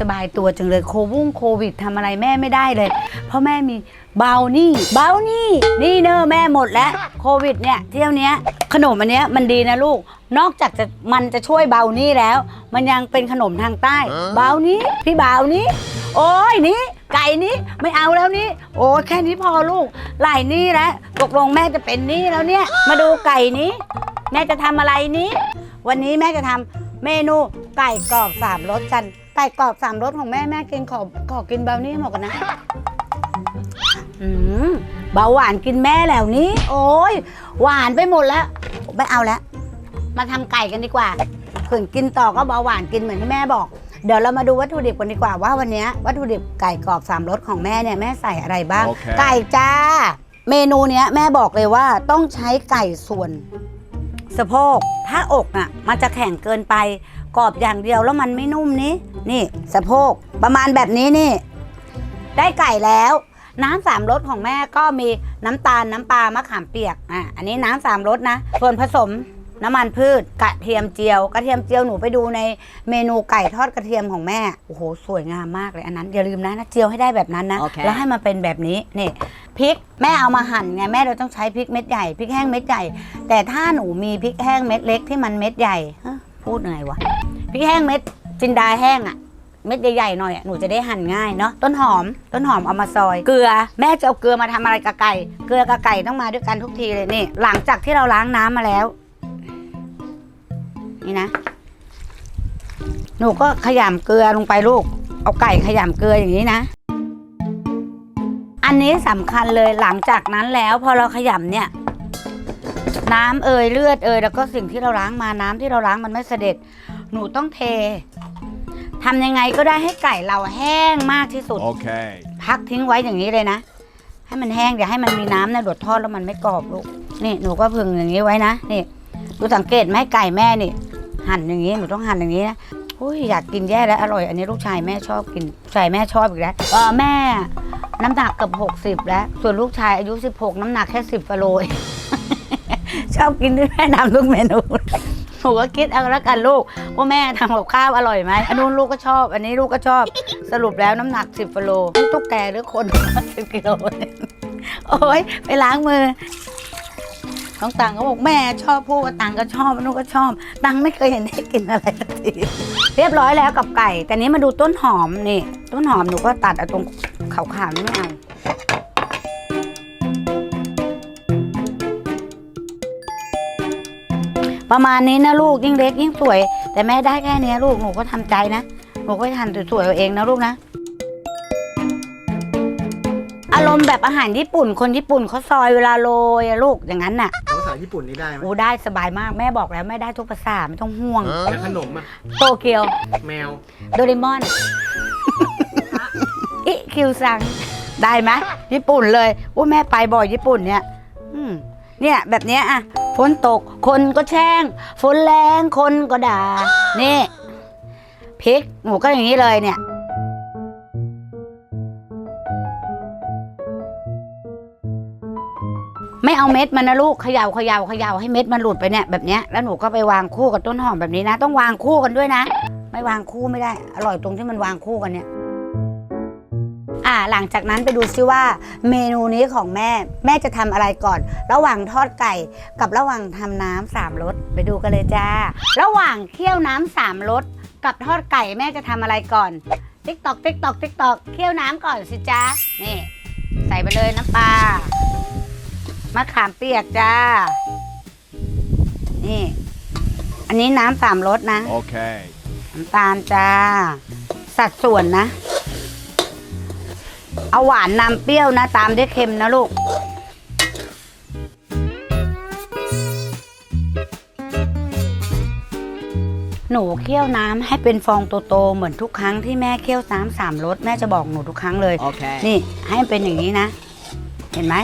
สบายตัวจังเลยโควงโควิดทำอะไรแม่ไม่ได้เลย เพราะแม่มีเบานี่เบานี่นี่เนอะแม่หมดแล้วโควิดเนี่ยเที่ยวเนี้ยขนมอันเนี้ยมันดีนะลูก นอกจากจะมันจะช่วยเบานี่แล้ว มันยังเป็นขนมทางใต้ เบานี้พี่เบานี้ โอ้ยนี่ไก่นี้ไม่เอาแล้วนี่โอ้ยแค่นี้พอลูกหลายนี่แล้วตกลงแม่จะเป็นนี่แล้วเนี่ย มาดูไก่นี้ แม่จะทำอะไรนี้ วันนี้แม่จะทำ เมนูไก่กรอบสามรสกัน ไก่กรอบสามรสของแม่แม่กินขอขอกินเบานี่หมดกันนะอืมเบาหวานกินแม่แล้วนี้ โอ้ยหวานไปหมดแล้วไม่เอาแล้วมาทำไก่กันดีกว่าขืนกินต่อก็เบาหวานกินเหมือนที่แม่บอก เดี๋ยวเรามาดูวัตถุดิบกันดีกว่าว่าวันนี้วัตถุดิบไก่กรอบสามรสของแม่เนี่ยแม่ใส่อะไรบ้างโอเคไก่จ้า เมนูเนี้ยแม่บอกเลยว่าต้องใช้ไก่ส่วน สะโพกถ้าอกอะมันจะแข็งเกินไปกรอบอย่างเดียวแล้วมันไม่นุ่มนี้นี่สะโพกประมาณแบบนี้นี่ ได้ไก่แล้ว น้ำสามรสของแม่ก็มีน้ำตาลน้ำปลามะขามเปียกอะอันนี้น้ำสามรสนะ ส่วนผสม น้ำมันพืชกระเทียมเจียว กระเทียมเจียวหนูไปดูในเมนูไก่ทอดกระเทียมของแม่โอ้โหสวยงามมากเลยอันนั้นอย่าลืมนะนะเจียวให้ได้แบบนั้นนะโอเค แล้วให้มันเป็นแบบนี้นี่พริกแม่เอามาหั่นไงแม่เราต้องใช้พริกเม็ดใหญ่พริกแห้งเม็ดใหญ่ แต่ถ้าหนูมีพริกแห้งเม็ดเล็กที่มันเม็ดใหญ่ฮะพูดยังไงวะพริกแห้งเม็ดจินดาแห้งอะเม็ดใหญ่ๆหน่อยอะหนูจะได้หั่นง่ายเนาะต้นหอม ต้นหอมเอามาซอย เกลือ แม่จะเอาเกลือมาทำอะไรกับไก่ เกลือกับไก่ต้องมาด้วยกันทุกทีเลยนี่ หลังจากที่เราล้างน้ำมาแล้ว นี่นะ หนูก็ขยำเกลือลงไปลูก เอาไก่ขยำเกลืออย่างนี้นะ อันนี้สำคัญเลยหลังจากนั้นแล้วพอเราขยำเนี่ย น้ำเอยเลือดเอยแล้วก็สิ่งที่เราล้างมาน้ำที่เราล้างมันไม่เสด็จ หนูต้องเททำยังไงก็ได้ให้ไก่เราแห้งมากที่สุด Okay. พักทิ้งไว้อย่างนี้เลยนะ ให้มันแห้งอย่าให้มันมีน้ำนะโดดทอดแล้วมันไม่กรอบลูกนี่หนูก็พึงอย่างนี้ไว้นะนี่ดูสังเกตไหมไก่แม่นี่ หั่นอย่างนี้หนูต้องหั่นอย่างนี้นะอุ้ยอยากกินแย่แล้วอร่อย อันนี้ลูกชายแม่ชอบกินชายแม่ชอบอีกแล้วเออแม่น้ำหนักเกับหกสิบแล้ว ส่วนลูกชายอายุสิบหกน้ำหนักแค่สิบกิโลชอบกินด้วยแม่ทำทุกเมนูหนูก็คิดเอาละกันลูกว่าแม่ทำกับข้าวอร่อยไหมอันนู้นลูกก็ชอบ อันนี้ลูกก็ชอบสรุปแล้วน้ำหนักสิบกิโลตุ๊กแกหรือคนสิบกิโลโอ้ยไปล้างมือ น้องตังก็บอกแม่ชอบพูดว่าตังก็ชอบนุกก็ชอบ ตังไม่เคยเห็นได้กินอะไรสักทีเรียบร้อยแล้วกับไก่ แต่นี้มาดูต้นหอมนี่ ต้นหอมหนูก็ตัดเอาตรงขาวๆนี่ไม่เอาประมาณนี้นะลูกยิ่งเล็กยิ่งสวย แต่แม่ได้แค่นี้ลูกหนูก็ทำใจนะ หนูก็ทำสวยๆเอาเองนะลูกนะารมณ์แบบอาหารญี่ปุ่น คนญี่ปุ่นเขาซอยเวลาโรยอะลูกอย่างนั้นน่ะภาษาญี่ปุ่นนี่ได้ไหมโอ้ได้สบายมากแม่บอกแล้วแม่ได้ทุกภาษาไม่ต้องห่วง แล้วขนมอะ โตเกียว แมว โดเรมอน อิคิวซัง ได้ไหมญี่ปุ่นเลยว่าแม่ไปบ่อยญี่ปุ่นเนี่ยอืมเนี่ยแบบเนี้ยอะฝนตกคนก็แช่งฝนแรงคนก็ด่านี่พริกหนูก็อย่างนี้เลยเนี่ย ไม่เอาเม็ดมันนะลูกเขย่าเขย่าเขย่าให้เม็ดมันหลุดไปเนี่ยแบบเนี้ยแล้วหนูก็ไปวางคู่กับต้นหอมแบบนี้นะ ต้องวางคู่กันด้วยนะ ไม่วางคู่ไม่ได้ อร่อยตรงที่มันวางคู่กันเนี่ยอ่าหลังจากนั้นไปดูซิว่า เมนูนี้ของแม่แม่จะทำอะไรก่อน ระหว่างทอดไก่กับระหว่างทำน้ำสามรสไปดูกันเลยจ้า ระหว่างเคี่ยวน้ำสามรสกับทอดไก่แม่จะทำอะไรก่อนติ๊กตอกติ๊กตอกติ๊กตอกเคี่ยวน้ำก่อนสิจ้านี่ ใส่ไปเลยน้ำปลา มะขามเปียกจ้า นี่ อันนี้น้ำสามรสนะ Okay. น้ำตาลจ้า สัดส่วนนะ เอาหวานนำเปรี้ยวนะ ตามด้วยเค็มนะลูกหนูเคี่ยวน้ำให้เป็นฟองโตๆเหมือนทุกครั้งที่แม่เคี่ยวน้ำสามรสแม่จะบอกหนูทุกครั้งเลยโอเคนี่ให้มันเป็นอย่างนี้นะ เห็นไหม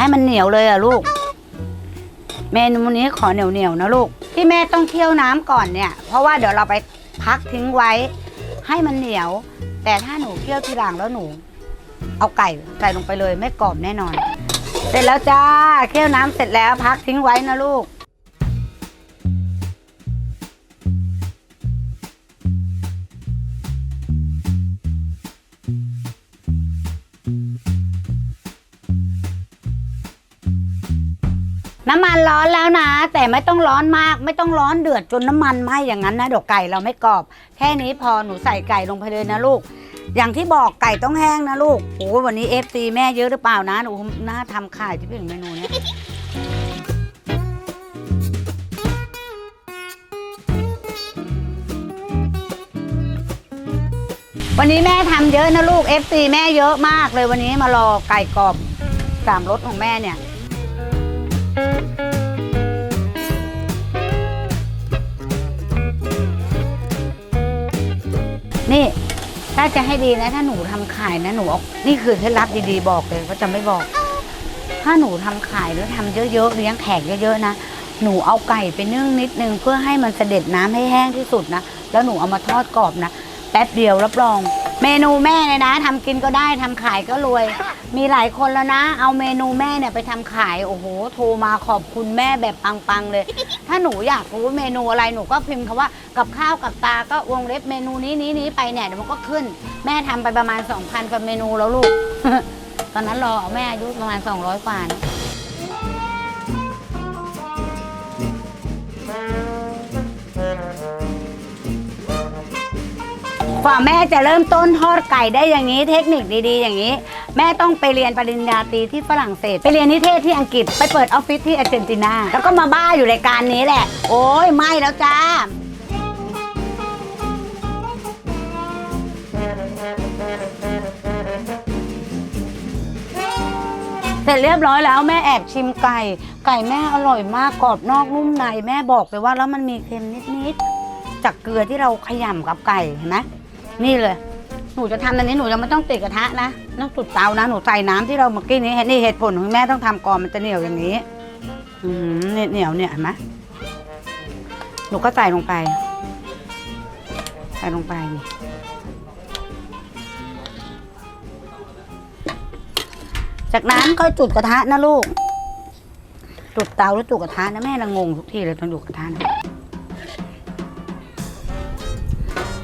ให้มันเหนียวเลยอะลูก เมนูนี้ขอเหนียวเหนียวๆนะลูก ที่แม่ต้องเคี่ยวน้ำก่อนเนี่ย เพราะว่าเดี๋ยวเราไปพักทิ้งไว้ ให้มันเหนียว แต่ถ้าหนูเคี่ยวทีหลังแล้วหนู เอาไก่ใส่ลงไปเลยไม่กรอบแน่นอน เสร็จแล้วจ้าเคี่ยวน้ำเสร็จแล้วพักทิ้งไว้นะลูก น้ำมันร้อนแล้วนะ แต่ไม่ต้องร้อนมาก ไม่ต้องร้อนเดือดจนน้ำมันไหม้อย่างนั้นนะเดี๋ยวไก่เราไม่กรอบ แค่นี้พอหนูใส่ไก่ลงไปเลยนะลูก อย่างที่บอกไก่ต้องแห้งนะลูกโอ้วันนี้เอฟซีแม่เยอะหรือเปล่านะหนูน่าทำขายที่เป็นเมนูเนี้ยวันนี้แม่ทำเยอะนะลูก FC แม่เยอะมากเลยวันนี้มารอไก่กรอบสามรสของแม่เนี่ย นี่ ถ้าจะให้ดีนะ ถ้าหนูทำขายนะหนูเอานี่คือเคล็ดลับดีๆบอกเลยว่าจะไม่บอก ถ้าหนูทำขายหรือทำเยอะๆเลี้ยงแขกเยอะๆนะหนูเอาไก่ไปนึ่งนิดนึงเพื่อให้มันเสด็จน้ำให้แห้งที่สุดนะแล้วหนูเอามาทอดกรอบนะแป๊บเดียวรับรอง เมนูแม่เนี่ยนะทำกินก็ได้ทำขายก็รวย มีหลายคนแล้วนะ เอาเมนูแม่เนี่ยไปทำขายโอ้โหโทรมาขอบคุณแม่แบบปังๆเลย ถ้าหนูอยากรู้เมนูอะไรหนูก็พิมพ์คำว่ากับข้าวกับตาก็วงเล็บเมนูนี้นี้นี้ไปเนี่ยเดี๋ยวมันก็ขึ้น แม่ทำไปประมาณ2,000กว่าเมนูแล้วลูก ตอนนั้นรอแม่อายุประมาณ 200กว่านะ กว่าแม่จะเริ่มต้นทอดไก่ได้อย่างนี้เทคนิคดีๆ อย่างนี้ แม่ต้องไปเรียนปริญญาตรีที่ฝรั่งเศส ไปเรียนนิเทศที่อังกฤษไปเปิดออฟฟิศที่อาร์เจนตินา แล้วก็มาบ้าอยู่รายการนี้แหละ โอ้ยไม่แล้วจ้าเสร็จเรียบร้อยแล้วแม่แอบชิมไก่ ไก่แม่อร่อยมากกรอบนอกนุ่มใน แม่บอกเลยว่าแล้วมันมีเค็มนิดๆจากเกลือที่เราขยำกับไก่เห็นไหม นี่เลย หนูจะทำอันนี้หนูยังไม่ต้องติดกระทะนะต้องจุดเตานะ หนูใส่น้ำที่เราเมื่อกี้นี้นี่เหตุผลของแม่ต้องทำก่อนมันจะเหนียวอย่างนี้ อืมเนี่ยเหนียวเนี่ยเห็นไหมหนูก็ใส่ลงไป ใส่ลงไปนี่จากนั้นก็จุดกระทะนะลูก จุดเตาหรือจุดกระทะนะแม่ละงงทุกทีเลยตอนจุดกระทะนะ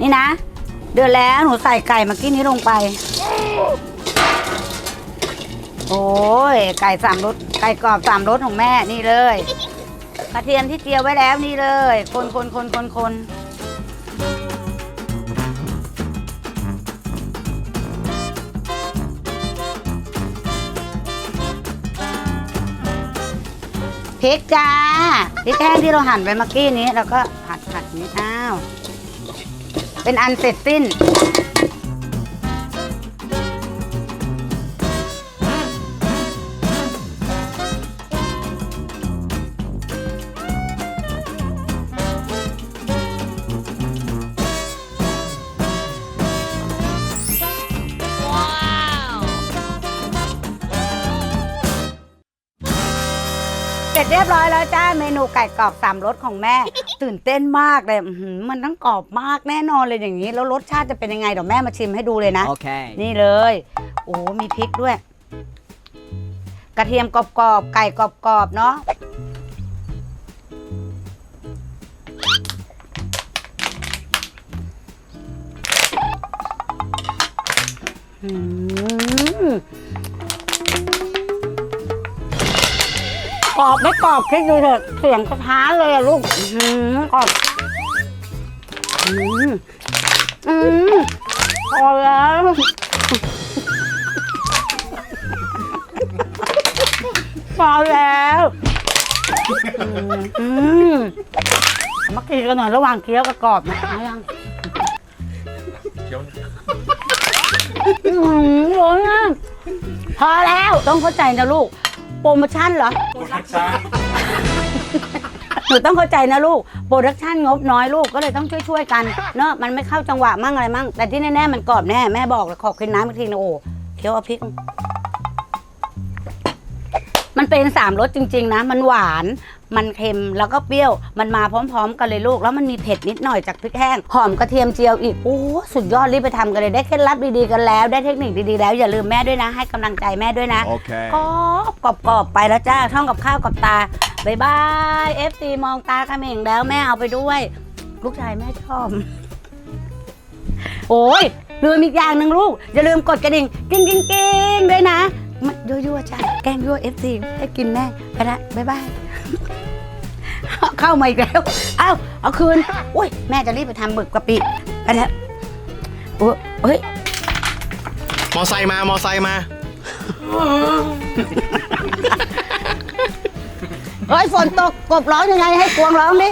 นี่นะ เดือดแล้วหนูใส่ไก่เมื่อกี้นี้ลงไป โอ้ยไก่สามรสไก่กรอบสามรสของแม่นี่เลยกระเทียมที่เจียวไว้แล้วนี่เลย คนคนคนคนคนพริกจ้าพริกแห้งที่เราหั่นไปเมื่อกี้นี้เราก็ผัดผัดนี้อ้าว เป็นอันเสร็จสิ้น ร็จเรียบร้อยแล้วจ้าเมนูไก่กรอบสามรสของแม่ ตื่นเต้นมากเลยอื้อหือมันต้องกรอบมากแน่นอนเลยอย่างนี้ แล้วรสชาติจะเป็นยังไงเดี๋ยวแม่มาชิมให้ดูเลยนะ Okay. นี่เลย โอ้ มีพริกด้วย กระเทียมกรอบๆ ไก่กรอบๆ เนาะอืม กรอบไม่กรอบคิดดูเถอะเสียงกระทะเลยอะลูกอืมกรอบอืมอืมพอแล้วพอแล้วอืมมากินกันหน่อยระหว่างเคี้ยวกับกรอบนะเอายังเคี้ยวอืมโอ้ยพอแล้วต้องเข้าใจนะลูก ปรโมชั่นเหรอ โปรดักชั่นหนูต้องเข้าใจนะลูก โปรดักชันงบน้อยลูกก็เลยต้องช่วยๆกัน เนาะมันไม่เข้าจังหวะมั่งอะไรมั่ง แต่ที่แน่ๆมันกรอบแน่ แม่บอกเลยขอกินน้ำอีกทีนะโอ้เคี้ยวเอาพริก มันเป็นสามรสจริง ๆ นะ มันหวาน มันเค็มแล้วก็เปรี้ยว มันมาพร้อม ๆ กันเลยลูก แล้วมันมีเผ็ดนิดหน่อยจากพริกแห้ง หอมกระเทียมเจียวอีก โอ้ สุดยอดรีบไปทำกันเลย ได้เคล็ดลับดีๆกันแล้ว ได้เทคนิคดีๆแล้ว อย่าลืมแม่ด้วยนะ ให้กำลังใจแม่ด้วยนะ Okay. กรอบกรอบกรอบไปแล้วจ้าช่องกับข้าวกับตาบายบายเอฟซีมองตาเขม่งแล้วแม่เอาไปด้วย ลูกชายแม่ชอบ โอ้ยลืมอีกอย่างหนึ่งลูก อย่าลืมกดกระดิ่งกิ้งกิ้งกิ้งด้วยนะมายั่วๆจ้าแกล้งยั่วเอฟซีให้กินแม่ไปละบายบาย เข้ามาอีกแล้วเอ้าเอาคืนอุ้ยแม่จะรีบไปทำหมึกกะปิไปแล้วโอ้เฮ้ยมอไซค์มามอไซค์มา เฮ้ยฝนตกกบร้องยังไงให้กวงร้องดิ